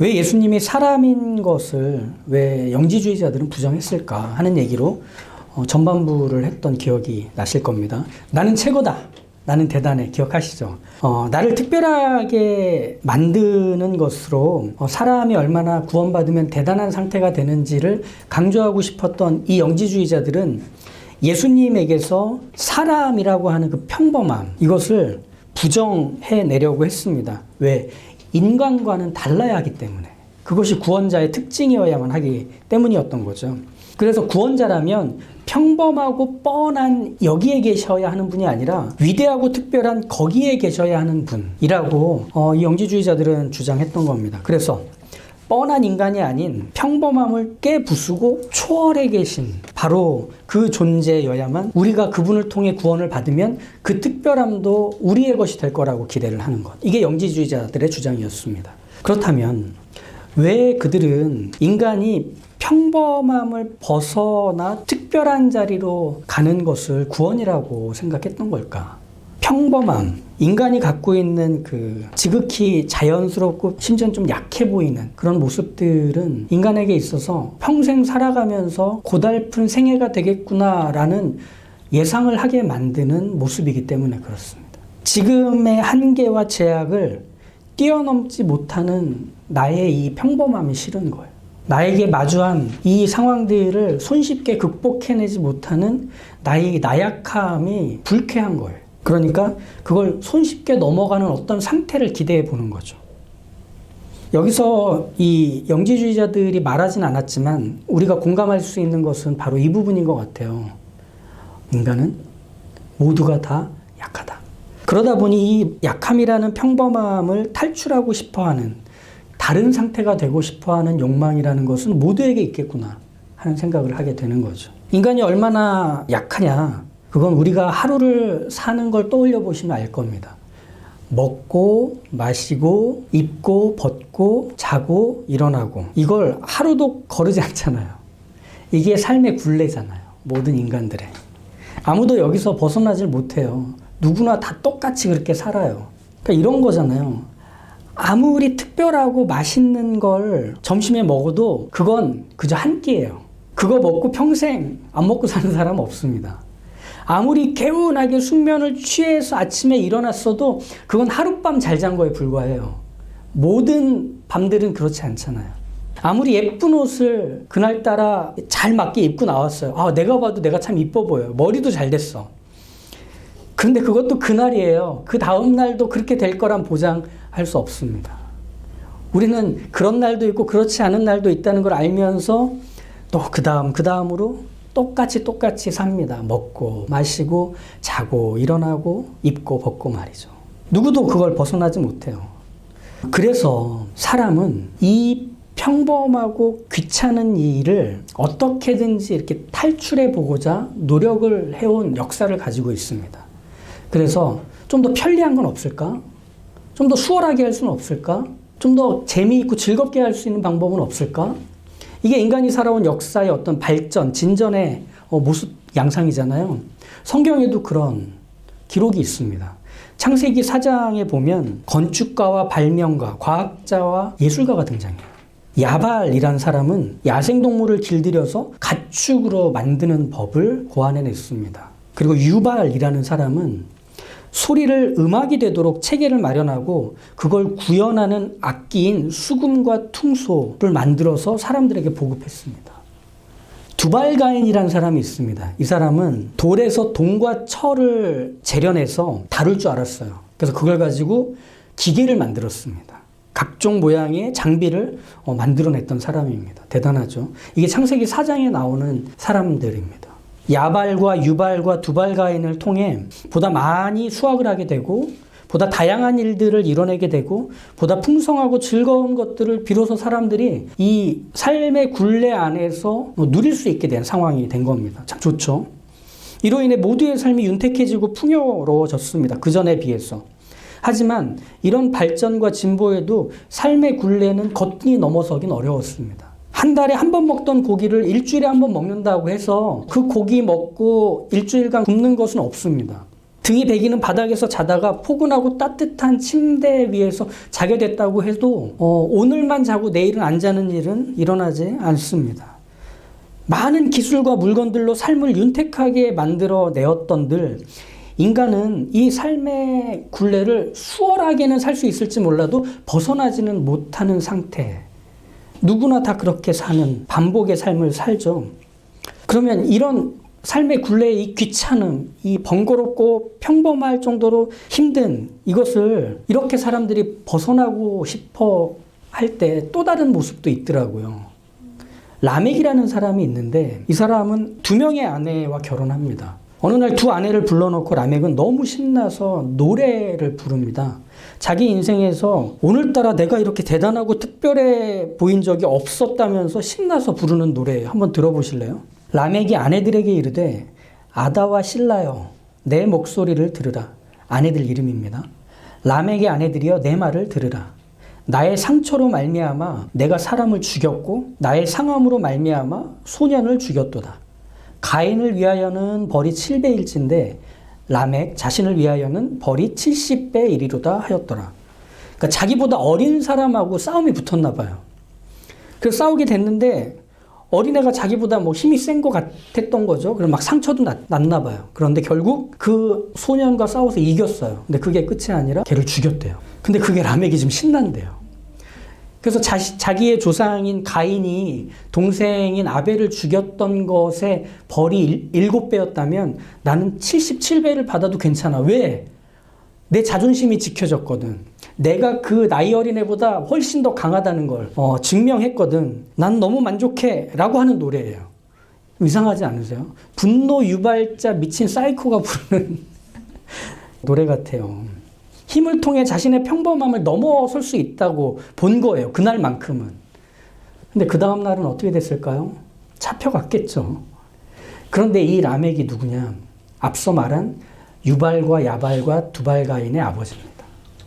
왜 예수님이 사람인 것을 왜 영지주의자들은 부정했을까 하는 얘기로 어, 전반부를 했던 기억이 나실 겁니다. 나는 최고다. 나는 대단해. 기억하시죠? 어, 나를 특별하게 만드는 것으로 어, 사람이 얼마나 구원받으면 대단한 상태가 되는지를 강조하고 싶었던 이 영지주의자들은 예수님에게서 사람이라고 하는 그 평범함, 이것을 부정해 내려고 했습니다. 왜? 인간과는 달라야 하기 때문에. 그것이 구원자의 특징이어야만 하기 때문이었던 거죠. 그래서 구원자라면 평범하고 뻔한 여기에 계셔야 하는 분이 아니라 위대하고 특별한 거기에 계셔야 하는 분이라고 어, 이 영지주의자들은 주장했던 겁니다. 그래서 뻔한 인간이 아닌 평범함을 깨부수고 초월해 계신 바로 그 존재여야만 우리가 그분을 통해 구원을 받으면 그 특별함도 우리의 것이 될 거라고 기대를 하는 것. 이게 영지주의자들의 주장이었습니다. 그렇다면 왜 그들은 인간이 평범함을 벗어나 특별한 자리로 가는 것을 구원이라고 생각했던 걸까? 평범함, 인간이 갖고 있는 그 지극히 자연스럽고 심지어 좀 약해 보이는 그런 모습들은 인간에게 있어서 평생 살아가면서 고달픈 생애가 되겠구나라는 예상을 하게 만드는 모습이기 때문에 그렇습니다. 지금의 한계와 제약을 뛰어넘지 못하는 나의 이 평범함이 싫은 거예요. 나에게 마주한 이 상황들을 손쉽게 극복해내지 못하는 나의 나약함이 불쾌한 거예요. 그러니까 그걸 손쉽게 넘어가는 어떤 상태를 기대해 보는 거죠. 여기서 이 영지주의자들이 말하진 않았지만 우리가 공감할 수 있는 것은 바로 이 부분인 것 같아요. 인간은 모두가 다 약하다. 그러다 보니 이 약함이라는 평범함을 탈출하고 싶어 하는 다른 상태가 되고 싶어 하는 욕망이라는 것은 모두에게 있겠구나 하는 생각을 하게 되는 거죠. 인간이 얼마나 약하냐. 그건 우리가 하루를 사는 걸 떠올려 보시면 알 겁니다. 먹고, 마시고, 입고, 벗고, 자고, 일어나고. 이걸 하루도 거르지 않잖아요. 이게 삶의 굴레잖아요. 모든 인간들의. 아무도 여기서 벗어나질 못해요. 누구나 다 똑같이 그렇게 살아요. 그러니까 이런 거잖아요. 아무리 특별하고 맛있는 걸 점심에 먹어도 그건 그저 한 끼예요. 그거 먹고 평생 안 먹고 사는 사람 없습니다. 아무리 개운하게 숙면을 취해서 아침에 일어났어도 그건 하룻밤 잘 잔 거에 불과해요. 모든 밤들은 그렇지 않잖아요. 아무리 예쁜 옷을 그날따라 잘 맞게 입고 나왔어요. 아, 내가 봐도 내가 참 이뻐 보여요. 머리도 잘 됐어. 근데 그것도 그날이에요. 그 다음 날도 그렇게 될 거란 보장할 수 없습니다. 우리는 그런 날도 있고 그렇지 않은 날도 있다는 걸 알면서 또 그 다음, 그 다음으로 똑같이 똑같이 삽니다. 먹고, 마시고, 자고, 일어나고, 입고, 벗고 말이죠. 누구도 그걸 벗어나지 못해요. 그래서 사람은 이 평범하고 귀찮은 이 일을 어떻게든지 이렇게 탈출해 보고자 노력을 해온 역사를 가지고 있습니다. 그래서 좀 더 편리한 건 없을까? 좀 더 수월하게 할 수는 없을까? 좀 더 재미있고 즐겁게 할 수 있는 방법은 없을까? 이게 인간이 살아온 역사의 어떤 발전, 진전의 어, 모습 양상이잖아요. 성경에도 그런 기록이 있습니다. 창세기 4장에 보면 건축가와 발명가, 과학자와 예술가가 등장해요. 야발이란 사람은 야생동물을 길들여서 가축으로 만드는 법을 고안해냈습니다. 그리고 유발이라는 사람은 소리를 음악이 되도록 체계를 마련하고 그걸 구현하는 악기인 수금과 퉁소를 만들어서 사람들에게 보급했습니다. 두발가인이라는 사람이 있습니다. 이 사람은 돌에서 동과 철을 재련해서 다룰 줄 알았어요. 그래서 그걸 가지고 기계를 만들었습니다. 각종 모양의 장비를 어, 만들어냈던 사람입니다. 대단하죠. 이게 창세기 4장에 나오는 사람들입니다. 야발과 유발과 두발가인을 통해 보다 많이 수확을 하게 되고 보다 다양한 일들을 이뤄내게 되고 보다 풍성하고 즐거운 것들을 비로소 사람들이 이 삶의 굴레 안에서 누릴 수 있게 된 상황이 된 겁니다. 참 좋죠. 이로 인해 모두의 삶이 윤택해지고 풍요로워졌습니다. 그 전에 비해서. 하지만 이런 발전과 진보에도 삶의 굴레는 거뜬히 넘어서긴 어려웠습니다. 한 달에 한 번 먹던 고기를 일주일에 한 번 먹는다고 해서 그 고기 먹고 일주일간 굶는 것은 없습니다. 등이 베기는 바닥에서 자다가 포근하고 따뜻한 침대 위에서 자게 됐다고 해도 어, 오늘만 자고 내일은 안 자는 일은 일어나지 않습니다. 많은 기술과 물건들로 삶을 윤택하게 만들어 내었던들 인간은 이 삶의 굴레를 수월하게는 살 수 있을지 몰라도 벗어나지는 못하는 상태. 누구나 다 그렇게 사는 반복의 삶을 살죠. 그러면 이런 삶의 굴레의 이 귀찮음, 이 번거롭고 평범할 정도로 힘든 이것을 이렇게 사람들이 벗어나고 싶어 할 때 또 다른 모습도 있더라고요. 라멕이라는 사람이 있는데 이 사람은 두 명의 아내와 결혼합니다. 어느 날 두 아내를 불러놓고 라멕은 너무 신나서 노래를 부릅니다. 자기 인생에서 오늘따라 내가 이렇게 대단하고 특별해 보인 적이 없었다면서 신나서 부르는 노래예요. 한번 들어보실래요? 라멕이 아내들에게 이르되 아다와 신라여 내 목소리를 들으라. 아내들 이름입니다. 라멕의 아내들이여 내 말을 들으라. 나의 상처로 말미암아 내가 사람을 죽였고 나의 상함으로 말미암아 소년을 죽였도다. 가인을 위하여는 벌이 7배일진데 라멕 자신을 위하여는 벌이 70배 이리로다 하였더라. 그러니까 자기보다 어린 사람하고 싸움이 붙었나 봐요. 그래서 싸우게 됐는데 어린애가 자기보다 뭐 힘이 센 것 같았던 거죠. 그럼 막 상처도 났, 났나 봐요. 그런데 결국 그 소년과 싸워서 이겼어요. 근데 그게 끝이 아니라 걔를 죽였대요. 근데 그게 라멕이 지금 신난대요. 그래서 자시, 자기의 조상인 가인이 동생인 아벨을 죽였던 것에 벌이 일곱 배였다면 나는 77배를 받아도 괜찮아. 왜? 내 자존심이 지켜졌거든. 내가 그 나이 어린 애보다 훨씬 더 강하다는 걸 어, 증명했거든. 난 너무 만족해. 라고 하는 노래예요. 이상하지 않으세요? 분노 유발자 미친 사이코가 부르는 노래 같아요. 힘을 통해 자신의 평범함을 넘어설 수 있다고 본 거예요. 그날만큼은. 근데 그 다음 날은 어떻게 됐을까요? 잡혀갔겠죠. 그런데 이 라멕이 누구냐? 앞서 말한 유발과 야발과 두발가인의 아버지입니다.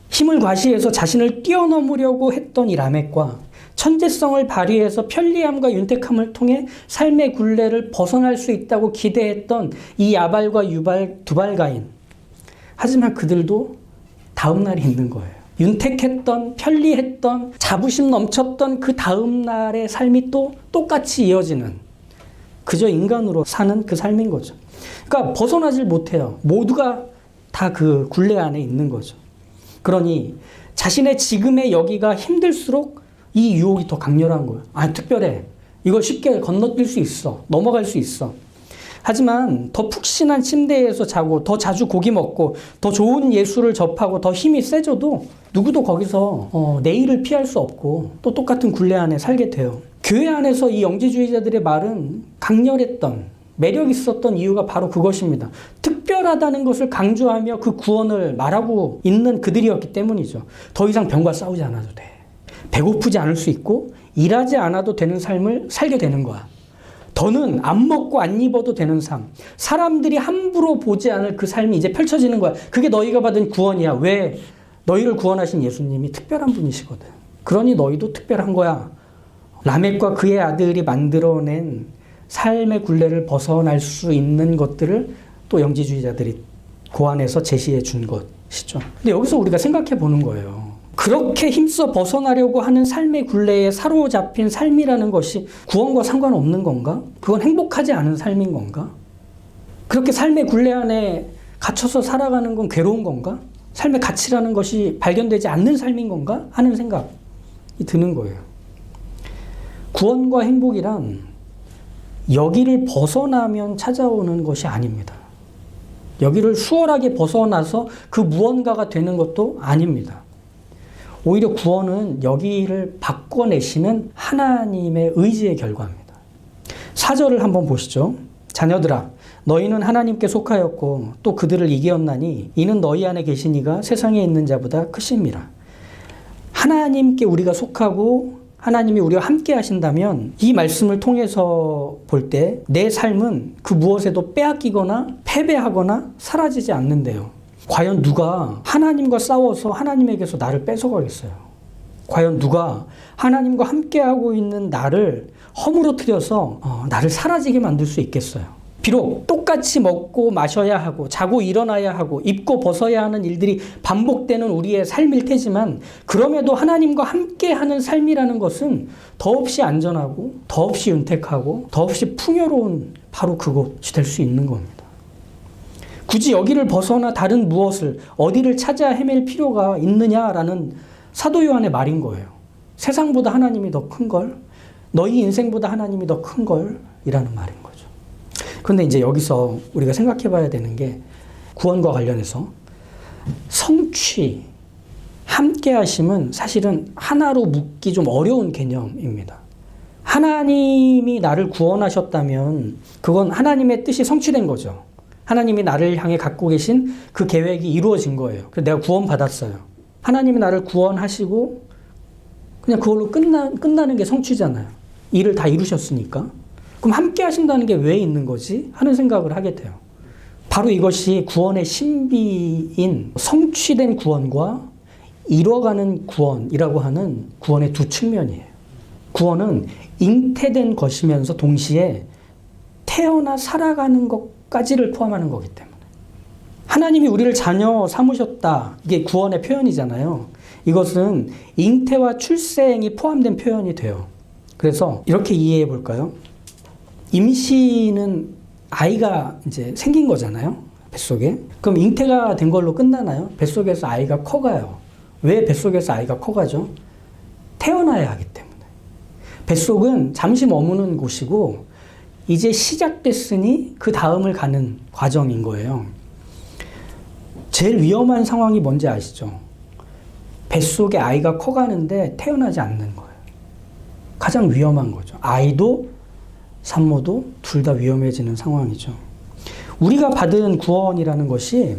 힘을 과시해서 자신을 뛰어넘으려고 했던 이 라멕과 천재성을 발휘해서 편리함과 윤택함을 통해 삶의 굴레를 벗어날 수 있다고 기대했던 이 야발과 유발, 두발가인. 하지만 그들도 다음 날이 있는 거예요. 윤택했던, 편리했던, 자부심 넘쳤던 그 다음 날의 삶이 또 똑같이 이어지는 그저 인간으로 사는 그 삶인 거죠. 그러니까 벗어나질 못해요. 모두가 다 그 굴레 안에 있는 거죠. 그러니 자신의 지금의 여기가 힘들수록 이 유혹이 더 강렬한 거예요. 아, 특별해. 이걸 쉽게 건너뛸 수 있어. 넘어갈 수 있어. 하지만 더 푹신한 침대에서 자고 더 자주 고기 먹고 더 좋은 예술을 접하고 더 힘이 세져도 누구도 거기서 어, 내일을 피할 수 없고 또 똑같은 굴레 안에 살게 돼요. 교회 안에서 이 영지주의자들의 말은 강렬했던 매력 있었던 이유가 바로 그것입니다. 특별하다는 것을 강조하며 그 구원을 말하고 있는 그들이었기 때문이죠. 더 이상 병과 싸우지 않아도 돼. 배고프지 않을 수 있고 일하지 않아도 되는 삶을 살게 되는 거야. 더는 안 먹고 안 입어도 되는 삶. 사람들이 함부로 보지 않을 그 삶이 이제 펼쳐지는 거야. 그게 너희가 받은 구원이야. 왜? 너희를 구원하신 예수님이 특별한 분이시거든. 그러니 너희도 특별한 거야. 라멕과 그의 아들이 만들어낸 삶의 굴레를 벗어날 수 있는 것들을 또 영지주의자들이 고안해서 제시해 준 것이죠. 근데 여기서 우리가 생각해 보는 거예요. 그렇게 힘써 벗어나려고 하는 삶의 굴레에 사로잡힌 삶이라는 것이 구원과 상관없는 건가? 그건 행복하지 않은 삶인 건가? 그렇게 삶의 굴레 안에 갇혀서 살아가는 건 괴로운 건가? 삶의 가치라는 것이 발견되지 않는 삶인 건가? 하는 생각이 드는 거예요. 구원과 행복이란 여기를 벗어나면 찾아오는 것이 아닙니다. 여기를 수월하게 벗어나서 그 무언가가 되는 것도 아닙니다. 오히려 구원은 여기를 바꿔내시는 하나님의 의지의 결과입니다. 사절을 한번 보시죠. 자녀들아, 너희는 하나님께 속하였고 또 그들을 이기었나니 이는 너희 안에 계신 이가 세상에 있는 자보다 크심이라. 하나님께 우리가 속하고 하나님이 우리와 함께 하신다면 이 말씀을 통해서 볼 때 내 삶은 그 무엇에도 빼앗기거나 패배하거나 사라지지 않는데요. 과연 누가 하나님과 싸워서 하나님에게서 나를 뺏어가겠어요? 과연 누가 하나님과 함께하고 있는 나를 허물어뜨려서 어, 나를 사라지게 만들 수 있겠어요? 비록 똑같이 먹고 마셔야 하고 자고 일어나야 하고 입고 벗어야 하는 일들이 반복되는 우리의 삶일 테지만 그럼에도 하나님과 함께 하는 삶이라는 것은 더없이 안전하고 더없이 윤택하고 더없이 풍요로운 바로 그것이 될 수 있는 겁니다. 굳이 여기를 벗어나 다른 무엇을 어디를 찾아 헤맬 필요가 있느냐라는 사도 요한의 말인 거예요. 세상보다 하나님이 더 큰 걸, 너희 인생보다 하나님이 더 큰 걸이라는 말인 거죠. 그런데 이제 여기서 우리가 생각해 봐야 되는 게 구원과 관련해서 성취, 함께 하심은 사실은 하나로 묶기 좀 어려운 개념입니다. 하나님이 나를 구원하셨다면 그건 하나님의 뜻이 성취된 거죠. 하나님이 나를 향해 갖고 계신 그 계획이 이루어진 거예요. 그래서 내가 구원받았어요. 하나님이 나를 구원하시고 그냥 그걸로 끝나, 끝나는 게 성취잖아요. 일을 다 이루셨으니까. 그럼 함께 하신다는 게 왜 있는 거지? 하는 생각을 하게 돼요. 바로 이것이 구원의 신비인 성취된 구원과 이뤄가는 구원이라고 하는 구원의 두 측면이에요. 구원은 잉태된 것이면서 동시에 태어나 살아가는 것 까지를 포함하는 거기 때문에. 하나님이 우리를 자녀 삼으셨다. 이게 구원의 표현이잖아요. 이것은 잉태와 출생이 포함된 표현이 돼요. 그래서 이렇게 이해해 볼까요? 임신은 아이가 이제 생긴 거잖아요. 뱃속에. 그럼 잉태가 된 걸로 끝나나요? 뱃속에서 아이가 커가요. 왜 뱃속에서 아이가 커가죠? 태어나야 하기 때문에. 뱃속은 잠시 머무는 곳이고 이제 시작됐으니 그 다음을 가는 과정인 거예요. 제일 위험한 상황이 뭔지 아시죠? 뱃속에 아이가 커가는데 태어나지 않는 거예요. 가장 위험한 거죠. 아이도 산모도 둘 다 위험해지는 상황이죠. 우리가 받은 구원이라는 것이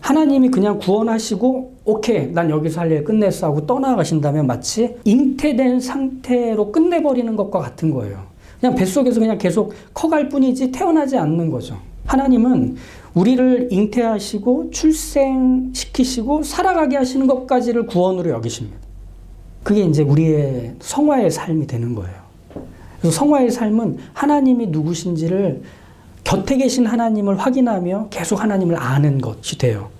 하나님이 그냥 구원하시고 오케이 난 여기서 할 일 끝냈어 하고 떠나가신다면 마치 잉태된 상태로 끝내버리는 것과 같은 거예요. 그냥 뱃속에서 그냥 계속 커갈 뿐이지 태어나지 않는 거죠. 하나님은 우리를 잉태하시고 출생시키시고 살아가게 하시는 것까지를 구원으로 여기십니다. 그게 이제 우리의 성화의 삶이 되는 거예요. 그래서 성화의 삶은 하나님이 누구신지를 곁에 계신 하나님을 확인하며 계속 하나님을 아는 것이 돼요.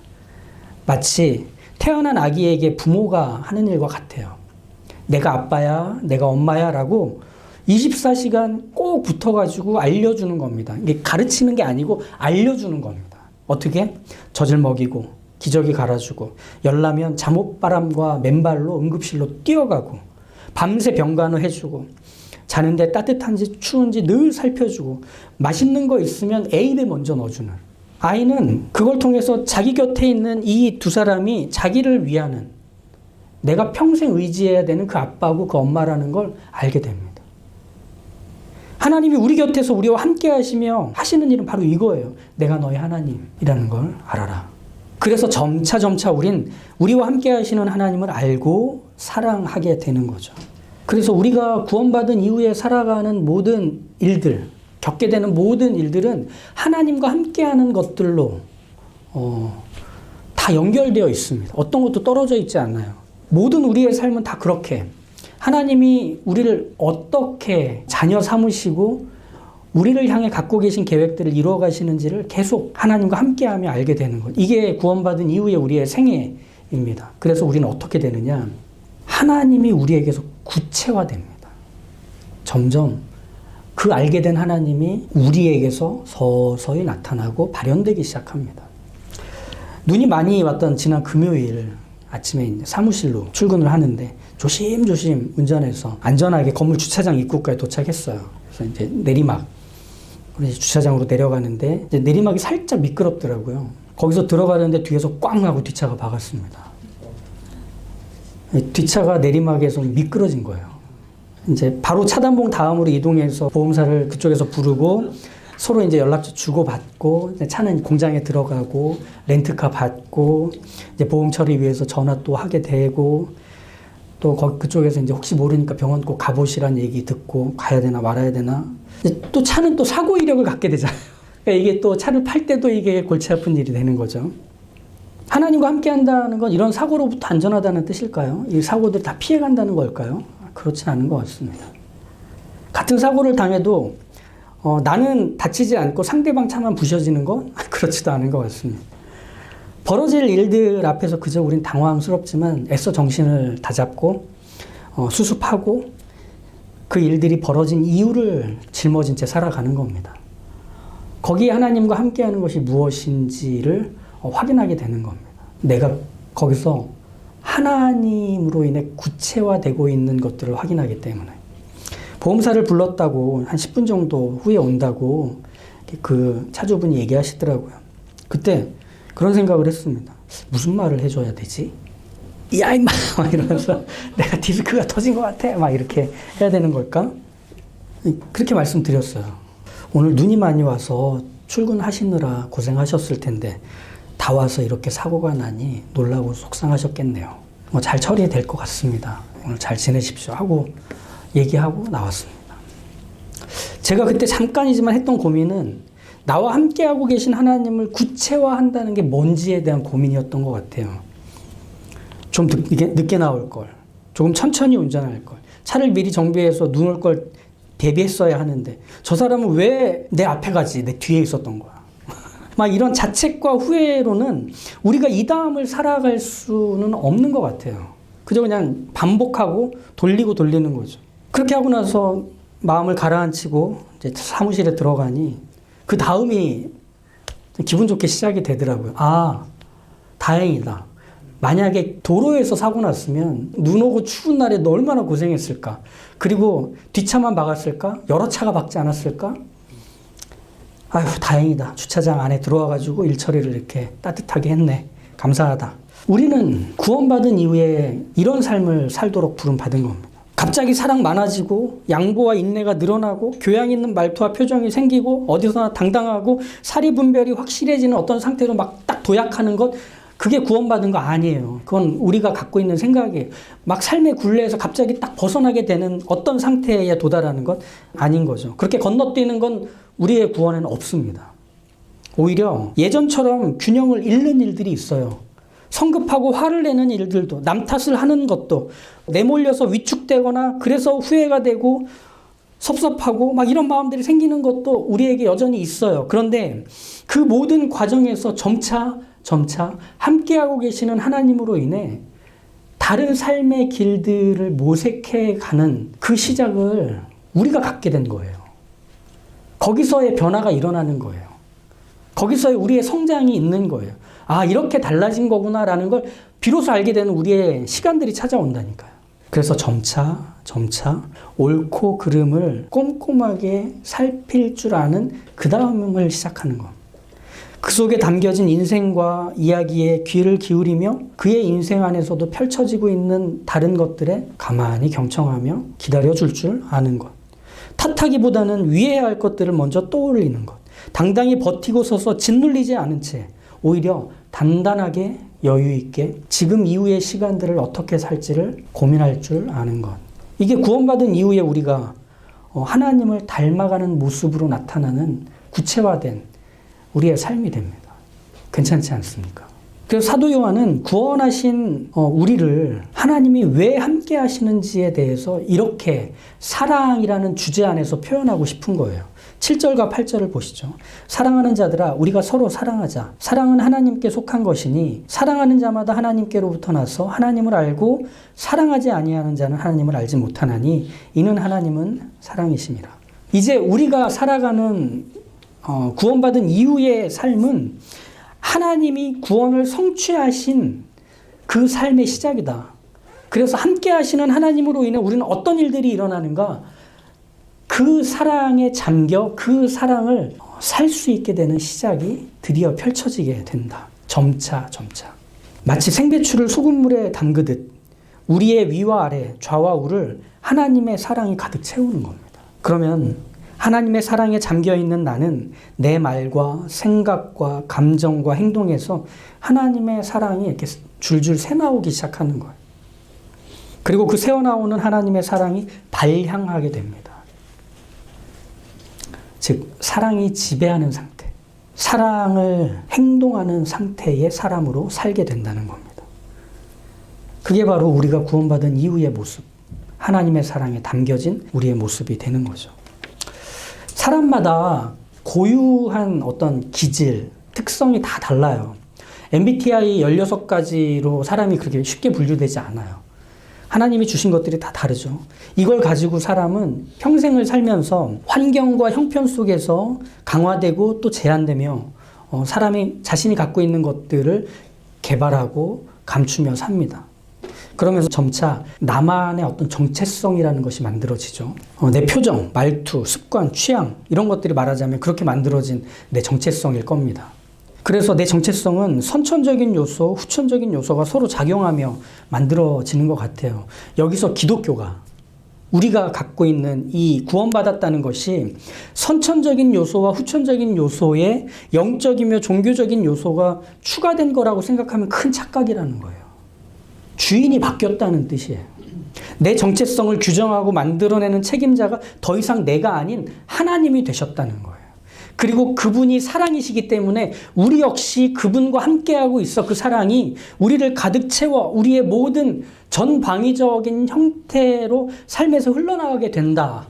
마치 태어난 아기에게 부모가 하는 일과 같아요. 내가 아빠야, 내가 엄마야 라고 24시간 꼭 붙어가지고 알려주는 겁니다. 이게 가르치는 게 아니고 알려주는 겁니다. 어떻게? 젖을 먹이고, 기저귀 갈아주고, 열나면 잠옷바람과 맨발로 응급실로 뛰어가고, 밤새 병간호 해주고, 자는데 따뜻한지 추운지 늘 살펴주고, 맛있는 거 있으면 애 입에 먼저 넣어주는. 아이는 그걸 통해서 자기 곁에 있는 이 두 사람이 자기를 위하는, 내가 평생 의지해야 되는 그 아빠고 그 엄마라는 걸 알게 됩니다. 하나님이 우리 곁에서 우리와 함께 하시며 하시는 일은 바로 이거예요. 내가 너의 하나님이라는 걸 알아라. 그래서 점차 점차 우린 우리와 함께 하시는 하나님을 알고 사랑하게 되는 거죠. 그래서 우리가 구원받은 이후에 살아가는 모든 일들, 겪게 되는 모든 일들은 하나님과 함께 하는 것들로 어, 다 연결되어 있습니다. 어떤 것도 떨어져 있지 않아요. 모든 우리의 삶은 다 그렇게 하나님이 우리를 어떻게 자녀 삼으시고 우리를 향해 갖고 계신 계획들을 이루어 가시는지를 계속 하나님과 함께하며 알게 되는 것. 이게 구원받은 이후의 우리의 생애입니다. 그래서 우리는 어떻게 되느냐? 하나님이 우리에게서 구체화됩니다. 점점 그 알게 된 하나님이 우리에게서 서서히 나타나고 발현되기 시작합니다. 눈이 많이 왔던 지난 금요일 아침에 사무실로 출근을 하는데 조심조심 운전해서 안전하게 건물 주차장 입구까지 도착했어요. 그래서 이제 내리막 주차장으로 내려가는데 내리막이 살짝 미끄럽더라고요. 거기서 들어가는데 뒤에서 꽝 하고 뒷차가 박았습니다. 뒷차가 내리막에서 미끄러진 거예요. 이제 바로 차단봉 다음으로 이동해서 보험사를 그쪽에서 부르고 서로 이제 연락처 주고 받고 차는 공장에 들어가고 렌트카 받고 이제 보험 처리 위해서 전화 또 하게 되고 또 거기 그쪽에서 이제 혹시 모르니까 병원 꼭 가보시란 얘기 듣고 가야 되나 말아야 되나 또 차는 또 사고 이력을 갖게 되잖아요. 그러니까 이게 또 차를 팔 때도 이게 골치 아픈 일이 되는 거죠. 하나님과 함께 한다는 건 이런 사고로부터 안전하다는 뜻일까요? 이 사고들 다 피해 간다는 걸까요? 그렇진 않은 것 같습니다. 같은 사고를 당해도 어, 나는 다치지 않고 상대방 차만 부셔지는 건 그렇지도 않은 것 같습니다. 벌어질 일들 앞에서 그저 우린 당황스럽지만 애써 정신을 다잡고 어, 수습하고 그 일들이 벌어진 이유를 짊어진 채 살아가는 겁니다. 거기에 하나님과 함께하는 것이 무엇인지를 어, 확인하게 되는 겁니다. 내가 거기서 하나님으로 인해 구체화되고 있는 것들을 확인하기 때문에 보험사를 불렀다고 한 10분 정도 후에 온다고 그 차주분이 얘기하시더라고요. 그때 그런 생각을 했습니다. 무슨 말을 해줘야 되지? 야 임마 막 이러면서 내가 디스크가 터진 것 같아 막 이렇게 해야 되는 걸까? 그렇게 말씀드렸어요. 오늘 눈이 많이 와서 출근하시느라 고생하셨을 텐데 다 와서 이렇게 사고가 나니 놀라고 속상하셨겠네요. 뭐 잘 처리될 것 같습니다. 오늘 잘 지내십시오 하고 얘기하고 나왔습니다. 제가 그때 잠깐이지만 했던 고민은 나와 함께하고 계신 하나님을 구체화한다는 게 뭔지에 대한 고민이었던 것 같아요. 좀 늦게, 늦게 나올 걸. 조금 천천히 운전할 걸. 차를 미리 정비해서 눈 올 걸 대비했어야 하는데 저 사람은 왜 내 앞에 가지? 내 뒤에 있었던 거야. 막 이런 자책과 후회로는 우리가 이 다음을 살아갈 수는 없는 것 같아요. 그저 그냥 반복하고 돌리고 돌리는 거죠. 그렇게 하고 나서 마음을 가라앉히고 이제 사무실에 들어가니 그 다음이 기분 좋게 시작이 되더라고요. 아, 다행이다. 만약에 도로에서 사고 났으면 눈 오고 추운 날에 너 얼마나 고생했을까? 그리고 뒷차만 박았을까? 여러 차가 박지 않았을까? 아휴, 다행이다. 주차장 안에 들어와가지고 일 처리를 이렇게 따뜻하게 했네. 감사하다. 우리는 구원받은 이후에 이런 삶을 살도록 부름받은 겁니다. 갑자기 사랑 많아지고 양보와 인내가 늘어나고 교양 있는 말투와 표정이 생기고 어디서나 당당하고 사리 분별이 확실해지는 어떤 상태로 막 딱 도약하는 것 그게 구원받은 거 아니에요. 그건 우리가 갖고 있는 생각이에요. 막 삶의 굴레에서 갑자기 딱 벗어나게 되는 어떤 상태에 도달하는 것 아닌 거죠. 그렇게 건너뛰는 건 우리의 구원에는 없습니다. 오히려 예전처럼 균형을 잃는 일들이 있어요. 성급하고 화를 내는 일들도 남 탓을 하는 것도 내몰려서 위축되거나 그래서 후회가 되고 섭섭하고 막 이런 마음들이 생기는 것도 우리에게 여전히 있어요. 그런데 그 모든 과정에서 점차 점차 함께하고 계시는 하나님으로 인해 다른 삶의 길들을 모색해 가는 그 시작을 우리가 갖게 된 거예요. 거기서의 변화가 일어나는 거예요. 거기서의 우리의 성장이 있는 거예요. 아, 이렇게 달라진 거구나라는 걸 비로소 알게 되는 우리의 시간들이 찾아온다니까요. 그래서 점차, 점차 옳고 그름을 꼼꼼하게 살필 줄 아는 그 다음을 시작하는 것. 그 속에 담겨진 인생과 이야기에 귀를 기울이며 그의 인생 안에서도 펼쳐지고 있는 다른 것들에 가만히 경청하며 기다려 줄 줄 아는 것. 탓하기보다는 위해야 할 것들을 먼저 떠올리는 것. 당당히 버티고 서서 짓눌리지 않은 채 오히려 단단하게 여유 있게 지금 이후의 시간들을 어떻게 살지를 고민할 줄 아는 것. 이게 구원받은 이후에 우리가 어, 하나님을 닮아가는 모습으로 나타나는 구체화된 우리의 삶이 됩니다. 괜찮지 않습니까? 그래서 사도 요한은 구원하신 어, 우리를 하나님이 왜 함께 하시는지에 대해서 이렇게 사랑이라는 주제 안에서 표현하고 싶은 거예요. 7절과 8절을 보시죠. 사랑하는 자들아 우리가 서로 사랑하자. 사랑은 하나님께 속한 것이니 사랑하는 자마다 하나님께로부터 나서 하나님을 알고 사랑하지 아니하는 자는 하나님을 알지 못하나니 이는 하나님은 사랑이심이라. 이제 우리가 살아가는 어, 구원받은 이후의 삶은 하나님이 구원을 성취하신 그 삶의 시작이다. 그래서 함께 하시는 하나님으로 인해 우리는 어떤 일들이 일어나는가? 그 사랑에 잠겨 그 사랑을 살 수 있게 되는 시작이 드디어 펼쳐지게 된다. 점차, 점차. 마치 생배추를 소금물에 담그듯 우리의 위와 아래, 좌와 우를 하나님의 사랑이 가득 채우는 겁니다. 그러면 하나님의 사랑에 잠겨 있는 나는 내 말과 생각과 감정과 행동에서 하나님의 사랑이 이렇게 줄줄 새나오기 시작하는 거예요. 그리고 그 새어나오는 하나님의 사랑이 발향하게 됩니다. 즉, 사랑이 지배하는 상태. 사랑을 행동하는 상태의 사람으로 살게 된다는 겁니다. 그게 바로 우리가 구원받은 이후의 모습. 하나님의 사랑에 담겨진 우리의 모습이 되는 거죠. 사람마다 고유한 어떤 기질, 특성이 다 달라요. MBTI 16가지로 사람이 그렇게 쉽게 분류되지 않아요. 하나님이 주신 것들이 다 다르죠. 이걸 가지고 사람은 평생을 살면서 환경과 형편 속에서 강화되고 또 제한되며 어, 사람이 자신이 갖고 있는 것들을 개발하고 감추며 삽니다. 그러면서 점차 나만의 어떤 정체성이라는 것이 만들어지죠. 어, 내 표정, 말투, 습관, 취향 이런 것들이 말하자면 그렇게 만들어진 내 정체성일 겁니다. 그래서 내 정체성은 선천적인 요소, 후천적인 요소가 서로 작용하며 만들어지는 것 같아요. 여기서 기독교가 우리가 갖고 있는 이 구원받았다는 것이 선천적인 요소와 후천적인 요소에 영적이며 종교적인 요소가 추가된 거라고 생각하면 큰 착각이라는 거예요. 주인이 바뀌었다는 뜻이에요. 내 정체성을 규정하고 만들어내는 책임자가 더 이상 내가 아닌 하나님이 되셨다는 거예요. 그리고 그분이 사랑이시기 때문에 우리 역시 그분과 함께하고 있어 그 사랑이 우리를 가득 채워 우리의 모든 전방위적인 형태로 삶에서 흘러나가게 된다.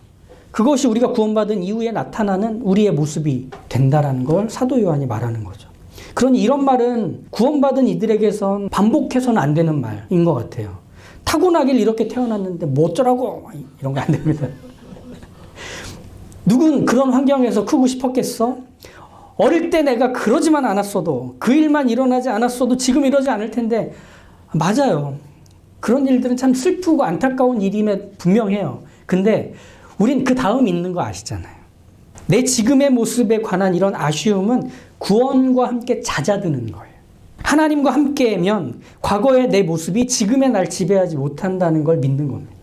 그것이 우리가 구원받은 이후에 나타나는 우리의 모습이 된다라는 걸 사도 요한이 말하는 거죠. 그러니 이런 말은 구원받은 이들에게선 반복해서는 안 되는 말인 것 같아요. 타고나길 이렇게 태어났는데 뭐 어쩌라고 이런 거 안 됩니다. 누군 그런 환경에서 크고 싶었겠어? 어릴 때 내가 그러지만 않았어도 그 일만 일어나지 않았어도 지금 이러지 않을 텐데 맞아요. 그런 일들은 참 슬프고 안타까운 일임에 분명해요. 근데 우린 그 다음 있는 거 아시잖아요. 내 지금의 모습에 관한 이런 아쉬움은 구원과 함께 잦아드는 거예요. 하나님과 함께면 과거의 내 모습이 지금의 날 지배하지 못한다는 걸 믿는 겁니다.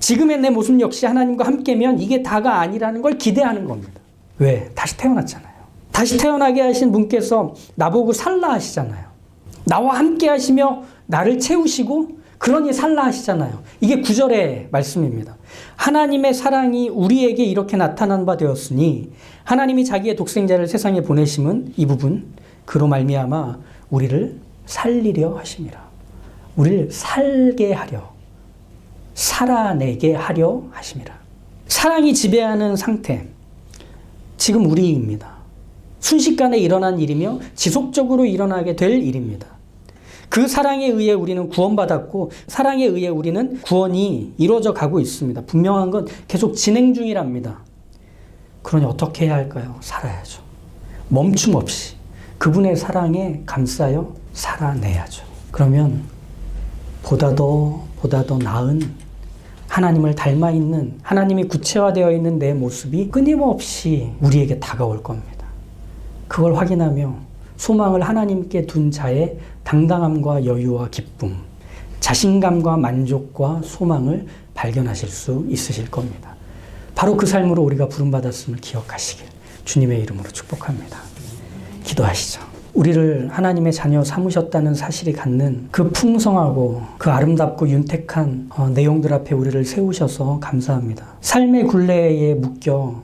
지금의 내 모습 역시 하나님과 함께면 이게 다가 아니라는 걸 기대하는 겁니다. 왜? 다시 태어났잖아요. 다시 태어나게 하신 분께서 나보고 살라 하시잖아요. 나와 함께 하시며 나를 채우시고 그러니 살라 하시잖아요. 이게 구절의 말씀입니다. 하나님의 사랑이 우리에게 이렇게 나타난 바 되었으니 하나님이 자기의 독생자를 세상에 보내심은 이 부분 그로 말미암아 우리를 살리려 하심이라. 우리를 살게 하려 살아내게 하려 하심이라. 사랑이 지배하는 상태. 지금 우리입니다. 순식간에 일어난 일이며 지속적으로 일어나게 될 일입니다. 그 사랑에 의해 우리는 구원받았고 사랑에 의해 우리는 구원이 이루어져 가고 있습니다. 분명한 건 계속 진행 중이랍니다. 그러니 어떻게 해야 할까요? 살아야죠. 멈춤 없이 그분의 사랑에 감싸여 살아내야죠. 그러면 보다 더 보다 더 나은 하나님을 닮아 있는 하나님이 구체화되어 있는 내 모습이 끊임없이 우리에게 다가올 겁니다. 그걸 확인하며 소망을 하나님께 둔 자의 당당함과 여유와 기쁨, 자신감과 만족과 소망을 발견하실 수 있으실 겁니다. 바로 그 삶으로 우리가 부름받았음을 기억하시길 주님의 이름으로 축복합니다. 기도하시죠. 우리를 하나님의 자녀 삼으셨다는 사실이 갖는 그 풍성하고 그 아름답고 윤택한 어, 내용들 앞에 우리를 세우셔서 감사합니다. 삶의 굴레에 묶여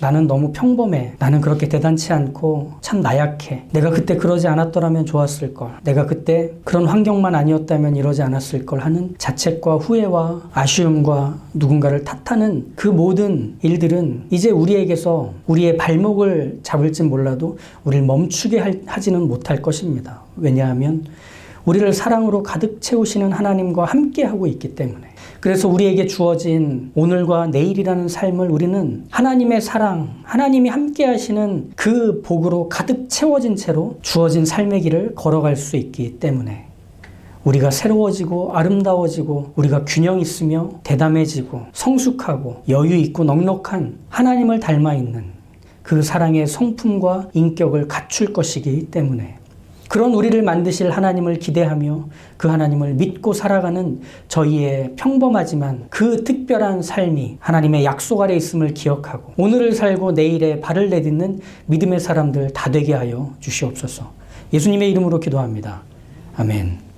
나는 너무 평범해. 나는 그렇게 대단치 않고 참 나약해. 내가 그때 그러지 않았더라면 좋았을 걸. 내가 그때 그런 환경만 아니었다면 이러지 않았을 걸 하는 자책과 후회와 아쉬움과 누군가를 탓하는 그 모든 일들은 이제 우리에게서 우리의 발목을 잡을진 몰라도 우리를 멈추게 하지는 못할 것입니다. 왜냐하면 우리를 사랑으로 가득 채우시는 하나님과 함께 하고 있기 때문에. 그래서 우리에게 주어진 오늘과 내일이라는 삶을 우리는 하나님의 사랑, 하나님이 함께 하시는 그 복으로 가득 채워진 채로 주어진 삶의 길을 걸어갈 수 있기 때문에 우리가 새로워지고 아름다워지고 우리가 균형 있으며 대담해지고 성숙하고 여유 있고 넉넉한 하나님을 닮아 있는 그 사랑의 성품과 인격을 갖출 것이기 때문에 그런 우리를 만드실 하나님을 기대하며 그 하나님을 믿고 살아가는 저희의 평범하지만 그 특별한 삶이 하나님의 약속 아래 있음을 기억하고 오늘을 살고 내일에 발을 내딛는 믿음의 사람들 다 되게 하여 주시옵소서. 예수님의 이름으로 기도합니다. 아멘.